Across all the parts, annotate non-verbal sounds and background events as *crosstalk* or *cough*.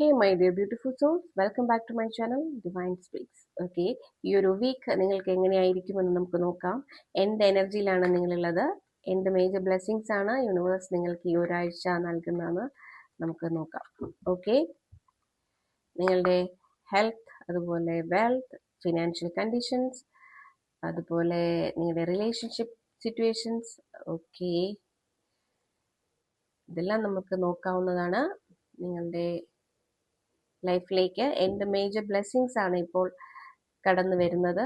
Hey my dear beautiful souls welcome back to my channel divine speaks okay ഈ ഒരു week നിങ്ങൾക്ക് എങ്ങനെയായിരിക്കുമെന്ന് നമുക്ക് നോക്കാം. എന്ത് എനർജിയിലാണ് നിങ്ങളുള്ളത്? എന്ത് മേജർ ബ്ലെസ്സിങ്സ് ആണ് യൂണിവേഴ്സ് നിങ്ങൾക്ക് ഈ ഒരാഴ്ച നൽകുന്നതെന്ന് നമുക്ക് നോക്കാം. ഓക്കെ നിങ്ങളുടെ ഹെൽത്ത് അതുപോലെ വെൽത്ത് ഫിനാൻഷ്യൽ കണ്ടീഷൻസ് അതുപോലെ നിങ്ങളുടെ റിലേഷൻഷിപ്പ് സിറ്റുവേഷൻസ് ഓക്കെ ഇതെല്ലാം നമുക്ക് നോക്കാവുന്നതാണ്. നിങ്ങളുടെ ലൈഫിലേക്ക് എന്റെ മേജർ ബ്ലെസ്സിങ്സ് ആണ് ഇപ്പോൾ കടന്നു വരുന്നത്.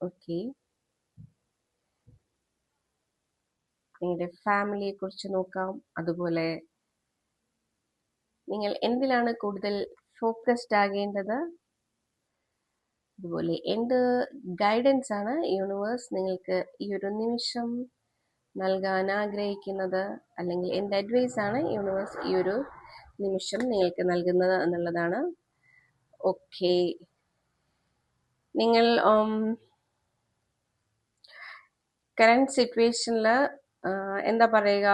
ഓക്കെ നിങ്ങളുടെ ഫാമിലിയെ കുറിച്ച് നോക്കാം. അതുപോലെ നിങ്ങൾ എന്തിലാണ് കൂടുതൽ ഫോക്കസ്ഡ് ആകേണ്ടത്? അതുപോലെ എന്ത് ഗൈഡൻസ് ആണ് യൂണിവേഴ്സ് നിങ്ങൾക്ക് ഈ ഒരു നിമിഷം നൽകാൻ ആഗ്രഹിക്കുന്നത്? അല്ലെങ്കിൽ എന്ത് അഡ്വൈസ് ആണ് യൂണിവേഴ്സ് ഈ ഒരു നിമിഷം നിങ്ങൾക്ക് നൽകുന്നത് എന്നുള്ളതാണ്. ഓക്കെ നിങ്ങൾ കറണ്ട് സിറ്റുവേഷനിൽ എന്താ പറയുക?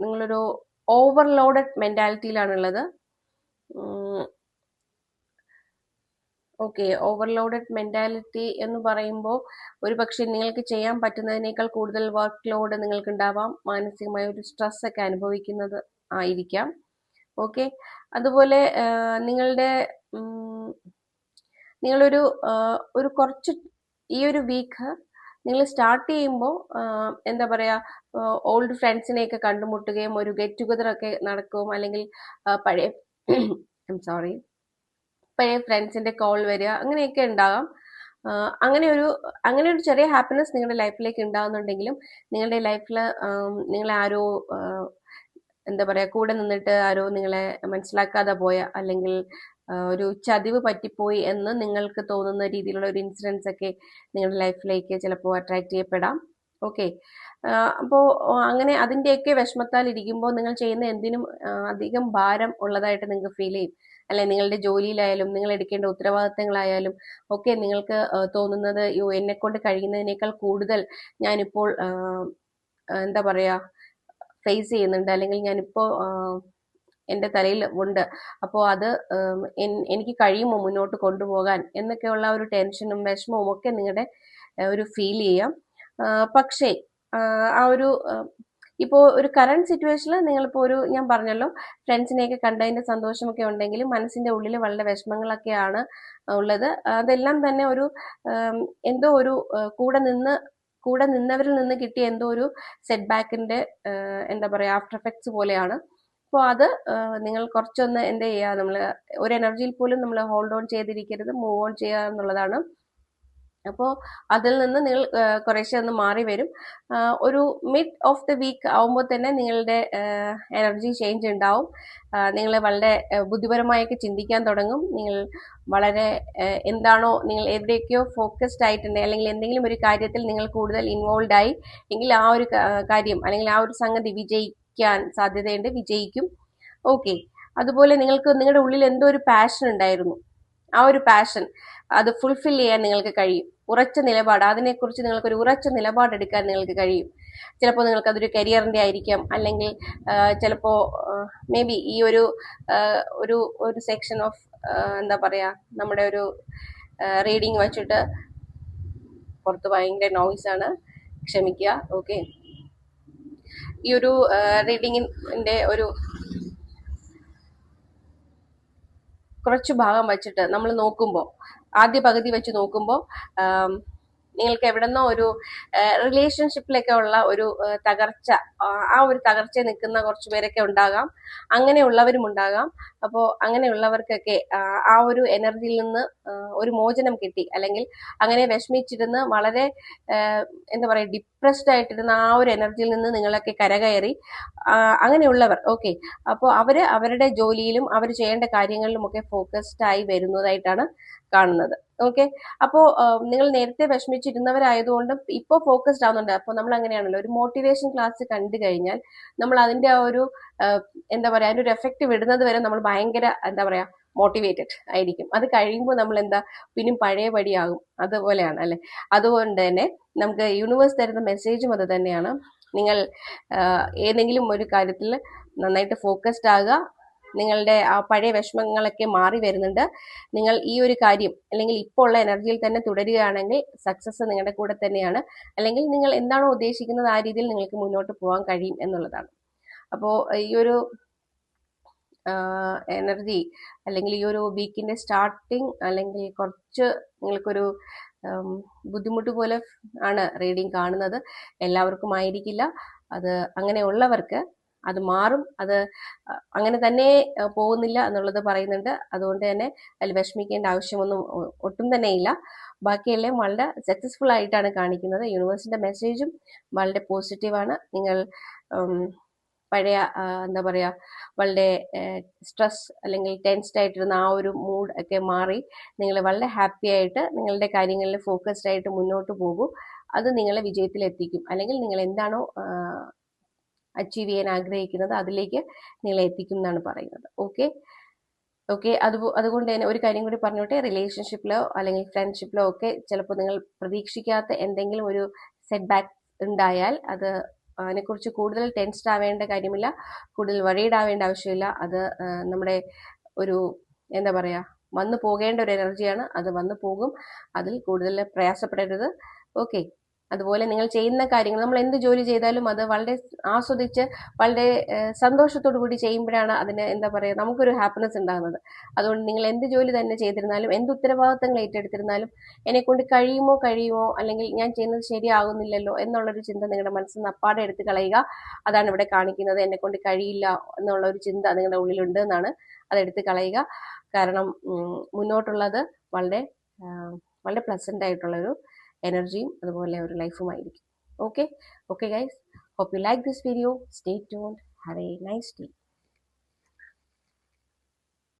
നിങ്ങളൊരു ഓവർലോഡഡ് മെന്റാലിറ്റിയിലാണുള്ളത് ഓക്കെ ഓവർലോഡഡ് മെന്റാലിറ്റി എന്ന് പറയുമ്പോൾ ഒരു പക്ഷേ നിങ്ങൾക്ക് ചെയ്യാൻ പറ്റുന്നതിനേക്കാൾ കൂടുതൽ വർക്ക് ലോഡ് നിങ്ങൾക്ക് ഉണ്ടാവാം മാനസികമായ ഒരു സ്ട്രെസ് ഒക്കെ അനുഭവിക്കുന്നത് ആയിരിക്കാം. ഓക്കെ? അതുപോലെ നിങ്ങളുടെ നിങ്ങളൊരു ഒരു കുറച്ച് ഈ ഒരു വീക്ക് നിങ്ങൾ സ്റ്റാർട്ട് ചെയ്യുമ്പോൾ എന്താ പറയുക ഓൾഡ് ഫ്രണ്ട്സിനെയൊക്കെ കണ്ടുമുട്ടുകയും ഒരു ഗെറ്റ് ടുഗദർ ഒക്കെ നടക്കുകയും അല്ലെങ്കിൽ പഴയ *clears throat* സോറി പഴയ ഫ്രണ്ട്സിന്റെ കോൾ വരിക അങ്ങനെയൊക്കെ ഉണ്ടാകാം. അങ്ങനെ ഒരു അങ്ങനെ ഒരു ചെറിയ ഹാപ്പിനെസ് നിങ്ങളുടെ ലൈഫിലേക്ക് ഉണ്ടാകുന്നുണ്ടെങ്കിലും നിങ്ങളുടെ ലൈഫിൽ നിങ്ങളെ ആരോ എന്താ പറയുക കൂടെ നിന്നിട്ട് ആരോ നിങ്ങളെ മനസ്സിലാക്കാതെ പോയ അല്ലെങ്കിൽ ഒരു ചതിവ് പറ്റിപ്പോയി എന്ന് നിങ്ങൾക്ക് തോന്നുന്ന രീതിയിലുള്ള ഒരു ഇൻസിഡൻസ് ഒക്കെ നിങ്ങളുടെ ലൈഫിലേക്ക് ചിലപ്പോൾ അട്രാക്ട് ചെയ്യപ്പെടാം. ഓക്കെ അപ്പോ അങ്ങനെ അതിന്റെയൊക്കെ വിഷമത്താൽ ഇരിക്കുമ്പോൾ നിങ്ങൾ ചെയ്യുന്ന എന്തിനും അധികം ഭാരം ഉള്ളതായിട്ട് നിങ്ങൾക്ക് ഫീൽ ചെയ്യും. അല്ലെ നിങ്ങളുടെ ജോലിയിലായാലും നിങ്ങൾ എടുക്കേണ്ട ഉത്തരവാദിത്തങ്ങളായാലും ഒക്കെ നിങ്ങൾക്ക് തോന്നുന്നത് യോ എന്നെ കൊണ്ട് കഴിയുന്നതിനേക്കാൾ കൂടുതൽ ഞാനിപ്പോൾ എന്താ പറയുക ഫേസ് ചെയ്യുന്നുണ്ട്. അല്ലെങ്കിൽ ഞാനിപ്പോൾ എന്റെ തലയിൽ ഉണ്ട്. അപ്പോൾ അത് എനിക്ക് കഴിയുമോ മുന്നോട്ട് കൊണ്ടുപോകാൻ എന്നൊക്കെയുള്ള ഒരു ടെൻഷനും വിഷമവും ഒക്കെ നിങ്ങളുടെ ഒരു ഫീൽ ചെയ്യാം. പക്ഷേ ആ ഒരു ഇപ്പോൾ ഒരു കറണ്ട് സിറ്റുവേഷനിൽ നിങ്ങളിപ്പോൾ ഒരു ഞാൻ പറഞ്ഞല്ലോ ഫ്രണ്ട്സിനെയൊക്കെ കണ്ടതിന്റെ സന്തോഷമൊക്കെ ഉണ്ടെങ്കിലും മനസ്സിന്റെ ഉള്ളിൽ വളരെ വിഷമങ്ങളൊക്കെയാണ് ഉള്ളത്. അതെല്ലാം തന്നെ ഒരു എന്തോ ഒരു കൂടെ നിന്ന് കൂടെ നിന്നവരിൽ നിന്ന് കിട്ടിയ എന്തോ ഒരു സെറ്റ് ബാക്കിന്റെ എന്താ പറയുക ആഫ്റ്റർ എഫക്ട്സ് പോലെയാണ്. അപ്പോൾ അത് നിങ്ങൾ കുറച്ചൊന്ന് എന്ത് ചെയ്യുക നമ്മൾ ഒരു എനർജിയിൽ പോലും നമ്മൾ ഹോൾഡ് ഓൺ ചെയ്തിരിക്കരുത് മൂവ് ഓൺ ചെയ്യുക എന്നുള്ളതാണ് അപ്പോൾ അതിൽ നിന്ന് നിങ്ങൾ കുറേശ്ശെ ഒന്ന് മാറി വരും. ഒരു മിഡ് ഓഫ് ദ വീക്ക് ആവുമ്പോൾ തന്നെ നിങ്ങളുടെ എനർജി ചേഞ്ച് ഉണ്ടാവും. നിങ്ങൾ വളരെ ബുദ്ധിപരമായൊക്കെ ചിന്തിക്കാൻ തുടങ്ങും. നിങ്ങൾ വളരെ എന്താണോ നിങ്ങൾ എവിടെയൊക്കെയോ ഫോക്കസ്ഡ് ആയിട്ടുണ്ട്. അല്ലെങ്കിൽ എന്തെങ്കിലും ഒരു കാര്യത്തിൽ നിങ്ങൾ കൂടുതൽ ഇൻവോൾവ് ആയി എങ്കിൽ ആ ഒരു കാര്യം അല്ലെങ്കിൽ ആ ഒരു സംഗതി വിജയിക്കാൻ സാധ്യതയുണ്ട്. വിജയിക്കും. ഓക്കെ. അതുപോലെ നിങ്ങൾക്ക് നിങ്ങളുടെ ഉള്ളിൽ എന്തോ ഒരു പാഷൻ ഉണ്ടായിരുന്നു. ആ ഒരു പാഷൻ അത് ഫുൾഫിൽ ചെയ്യാൻ നിങ്ങൾക്ക് കഴിയും. ഉറച്ച നിലപാട് അതിനെക്കുറിച്ച് നിങ്ങൾക്കൊരു ഉറച്ച നിലപാട് എടുക്കാൻ നിങ്ങൾക്ക് കഴിയും. ചിലപ്പോൾ നിങ്ങൾക്ക് അതൊരു കരിയറിന്റെ ആയിരിക്കാം അല്ലെങ്കിൽ ചിലപ്പോൾ മേ ബി ഈ ഒരു ഒരു ഒരു സെക്ഷൻ ഓഫ് എന്താ പറയുക നമ്മുടെ ഒരു റീഡിങ് വച്ചിട്ട് പുറത്ത് ഭയങ്കര നോയ്സാണ് ക്ഷമിക്കുക ഓക്കെ ഈ ഒരു റീഡിങ്ങിന്റെ ഒരു കുറച്ച് ഭാഗം വെച്ചിട്ട് നമ്മൾ നോക്കുമ്പോൾ ആദ്യ പകുതി വെച്ച് നോക്കുമ്പോൾ നിങ്ങൾക്ക് എവിടെന്നോ ഒരു റിലേഷൻഷിപ്പിലൊക്കെ ഉള്ള ഒരു തകർച്ച ആ ഒരു തകർച്ച നിൽക്കുന്ന കുറച്ചു പേരൊക്കെ ഉണ്ടാകാം. അങ്ങനെയുള്ളവരും ഉണ്ടാകാം. അപ്പോൾ അങ്ങനെയുള്ളവർക്കൊക്കെ ആ ഒരു എനർജിയിൽ നിന്ന് ഒരു മോചനം കിട്ടി. അല്ലെങ്കിൽ അങ്ങനെ വിഷമിച്ചിരുന്ന് വളരെ എന്താ പറയുക ഡിപ്രസ്ഡ് ആയിട്ടിരുന്ന ആ ഒരു എനർജിയിൽ നിന്ന് നിങ്ങളൊക്കെ കരകയറി അങ്ങനെയുള്ളവർ ഓക്കെ അപ്പോൾ അവർ അവരുടെ ജോലിയിലും അവർ ചെയ്യേണ്ട കാര്യങ്ങളിലും ഒക്കെ ഫോക്കസ്ഡ് ആയി വരുന്നതായിട്ടാണ് കാണുന്നത്. ഓക്കെ അപ്പോ നിങ്ങൾ നേരത്തെ വിഷമിച്ചിരുന്നവരായതുകൊണ്ട് ഇപ്പോൾ ഫോക്കസ്ഡ് ആവുന്നുണ്ട്. അപ്പോൾ നമ്മൾ അങ്ങനെയാണല്ലോ ഒരു മോട്ടിവേഷൻ ക്ലാസ് കണ്ടു കഴിഞ്ഞാൽ നമ്മൾ അതിന്റെ ആ ഒരു എന്താ പറയുക അതിന്റെ ഒരു എഫക്റ്റ് വിടുന്നത് വരെ നമ്മൾ ഭയങ്കര എന്താ പറയുക മോട്ടിവേറ്റഡ് ആയിരിക്കും. അത് കഴിയുമ്പോൾ നമ്മൾ എന്താ പിന്നെയും പഴയ പടിയാകും അതുപോലെയാണ് അല്ലെ? അതുകൊണ്ട് തന്നെ നമുക്ക് യൂണിവേഴ്സ് തരുന്ന മെസ്സേജും അത് തന്നെയാണ്. നിങ്ങൾ ഏതെങ്കിലും ഒരു കാര്യത്തിൽ നന്നായിട്ട് ഫോക്കസ്ഡ് ആകുക. നിങ്ങളുടെ ആ പഴയ വിഷമങ്ങളൊക്കെ മാറി വരുന്നുണ്ട്. നിങ്ങൾ ഈ ഒരു കാര്യം അല്ലെങ്കിൽ ഇപ്പോൾ ഉള്ള എനർജിയിൽ തന്നെ തുടരുകയാണെങ്കിൽ സക്സസ് നിങ്ങളുടെ കൂടെ തന്നെയാണ്. അല്ലെങ്കിൽ നിങ്ങൾ എന്താണോ ഉദ്ദേശിക്കുന്നത് ആ രീതിയിൽ നിങ്ങൾക്ക് മുന്നോട്ട് പോകാൻ കഴിയും എന്നുള്ളതാണ്. അപ്പോൾ ഈ ഒരു എനർജി അല്ലെങ്കിൽ ഈ ഒരു വീക്കിന്റെ സ്റ്റാർട്ടിങ് അല്ലെങ്കിൽ കുറച്ച് നിങ്ങൾക്കൊരു ബുദ്ധിമുട്ട് പോലെ ആണ് റീഡിങ് കാണുന്നത്. എല്ലാവർക്കും ആയിരിക്കില്ല. അത് അങ്ങനെയുള്ളവർക്ക് അത് മാറും. അത് അങ്ങനെ തന്നെ പോകുന്നില്ല എന്നുള്ളത് പറയുന്നുണ്ട്. അതുകൊണ്ട് തന്നെ അതിൽ വിഷമിക്കേണ്ട ആവശ്യമൊന്നും ഒട്ടും തന്നെ ഇല്ല. ബാക്കിയെല്ലാം വളരെ സക്സസ്ഫുൾ ആയിട്ടാണ് കാണിക്കുന്നത്. യൂണിവേഴ്സിന്റെ മെസ്സേജും വളരെ പോസിറ്റീവാണ് നിങ്ങൾ പഴയ എന്താ പറയുക വളരെ സ്ട്രെസ് അല്ലെങ്കിൽ ടെൻസ്ഡ് ആയിട്ടിരുന്ന ആ ഒരു മൂഡ് ഒക്കെ മാറി നിങ്ങൾ വളരെ ഹാപ്പി ആയിട്ട് നിങ്ങളുടെ കാര്യങ്ങളിൽ ഫോക്കസ്ഡ് ആയിട്ട് മുന്നോട്ട് പോകൂ. അത് നിങ്ങളെ വിജയത്തിലെത്തിക്കും. അല്ലെങ്കിൽ നിങ്ങൾ എന്താണോ അച്ചീവ് ചെയ്യാൻ ആഗ്രഹിക്കുന്നത് അതിലേക്ക് നിങ്ങളെ എത്തിക്കും എന്നാണ് പറയുന്നത്. ഓക്കെ ഓക്കെ അത് അതുകൊണ്ട് തന്നെ ഒരു കാര്യം കൂടി പറഞ്ഞോട്ടെ. റിലേഷൻഷിപ്പിലോ അല്ലെങ്കിൽ ഫ്രണ്ട്ഷിപ്പിലോ ഒക്കെ ചിലപ്പോൾ നിങ്ങൾ പ്രതീക്ഷിക്കാത്ത എന്തെങ്കിലും ഒരു സെറ്റ് ബാക്ക് ഉണ്ടായാൽ അത് അതിനെക്കുറിച്ച് കൂടുതൽ ടെൻസ്ഡ് ആവേണ്ട കാര്യമില്ല. കൂടുതൽ വറീഡ് ആവേണ്ട ആവശ്യമില്ല. അത് നമ്മുടെ ഒരു എന്താ പറയുക വന്നു പോകേണ്ട ഒരു എനർജിയാണ് അത് വന്നു പോകും. അതിൽ കൂടുതൽ പ്രയാസപ്പെടരുത്. ഓക്കെ അതുപോലെ നിങ്ങൾ ചെയ്യുന്ന കാര്യങ്ങൾ നമ്മൾ എന്ത് ജോലി ചെയ്താലും അത് വളരെ ആസ്വദിച്ച് വളരെ സന്തോഷത്തോടു കൂടി ചെയ്യുമ്പോഴാണ് അതിന് എന്താ പറയുക നമുക്കൊരു ഹാപ്പിനെസ് ഉണ്ടാകുന്നത്. അതുകൊണ്ട് നിങ്ങൾ എന്ത് ജോലി തന്നെ ചെയ്തിരുന്നാലും എന്ത് ഉത്തരവാദിത്തങ്ങൾ ഏറ്റെടുത്തിരുന്നാലും എന്നെ കൊണ്ട് കഴിയുമോ കഴിയുമോ അല്ലെങ്കിൽ ഞാൻ ചെയ്യുന്നത് ശരിയാകുന്നില്ലല്ലോ എന്നുള്ളൊരു ചിന്ത നിങ്ങളുടെ മനസ്സിൽ നിന്ന് അപ്പാടെ എടുത്ത് കളയുക. അതാണ് ഇവിടെ കാണിക്കുന്നത്. എന്നെ കൊണ്ട് കഴിയില്ല എന്നുള്ള ഒരു ചിന്ത നിങ്ങളുടെ ഉള്ളിലുണ്ട് എന്നാണ് അതെടുത്ത് കളയുക. കാരണം മുന്നോട്ടുള്ളത് വളരെ വളരെ പ്ലസന്റ് ആയിട്ടുള്ളൊരു എനർജിയും അതുപോലെ ഒരു ലൈഫുമായിരിക്കും okay okay guys hope you like this video stay tuned have a nice day